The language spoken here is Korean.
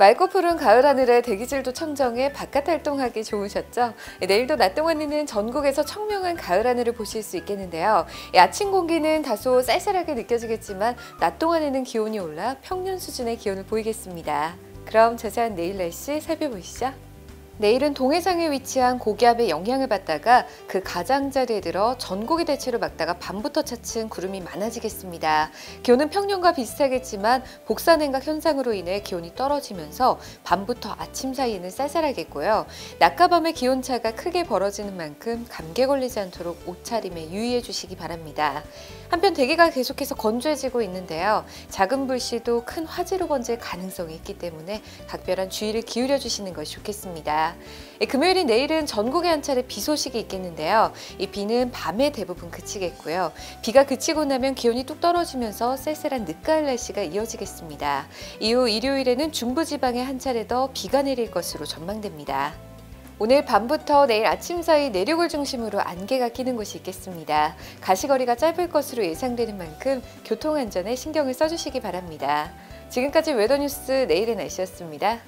맑고 푸른 가을 하늘에 대기질도 청정해 바깥 활동하기 좋으셨죠? 예, 내일도 낮 동안에는 전국에서 청명한 가을 하늘을 보실 수 있겠는데요. 예, 아침 공기는 다소 쌀쌀하게 느껴지겠지만 낮 동안에는 기온이 올라 평년 수준의 기온을 보이겠습니다. 그럼 자세한 내일 날씨 살펴보시죠. 내일은 동해상에 위치한 고기압의 영향을 받다가 그 가장자리에 들어 전국이 대체로 막다가 밤부터 차츰 구름이 많아지겠습니다. 기온은 평년과 비슷하겠지만 복사냉각 현상으로 인해 기온이 떨어지면서 밤부터 아침 사이에는 쌀쌀하겠고요. 낮과 밤의 기온차가 크게 벌어지는 만큼 감기에 걸리지 않도록 옷차림에 유의해 주시기 바랍니다. 한편 대기가 계속해서 건조해지고 있는데요. 작은 불씨도 큰 화재로 번질 가능성이 있기 때문에 각별한 주의를 기울여 주시는 것이 좋겠습니다. 예, 금요일인 내일은 전국에 한 차례 비 소식이 있겠는데요. 이 비는 밤에 대부분 그치겠고요. 비가 그치고 나면 기온이 뚝 떨어지면서 쌀쌀한 늦가을 날씨가 이어지겠습니다. 이후 일요일에는 중부지방에 한 차례 더 비가 내릴 것으로 전망됩니다. 오늘 밤부터 내일 아침 사이 내륙을 중심으로 안개가 끼는 곳이 있겠습니다. 가시거리가 짧을 것으로 예상되는 만큼 교통안전에 신경을 써주시기 바랍니다. 지금까지 웨더뉴스 내일의 날씨였습니다.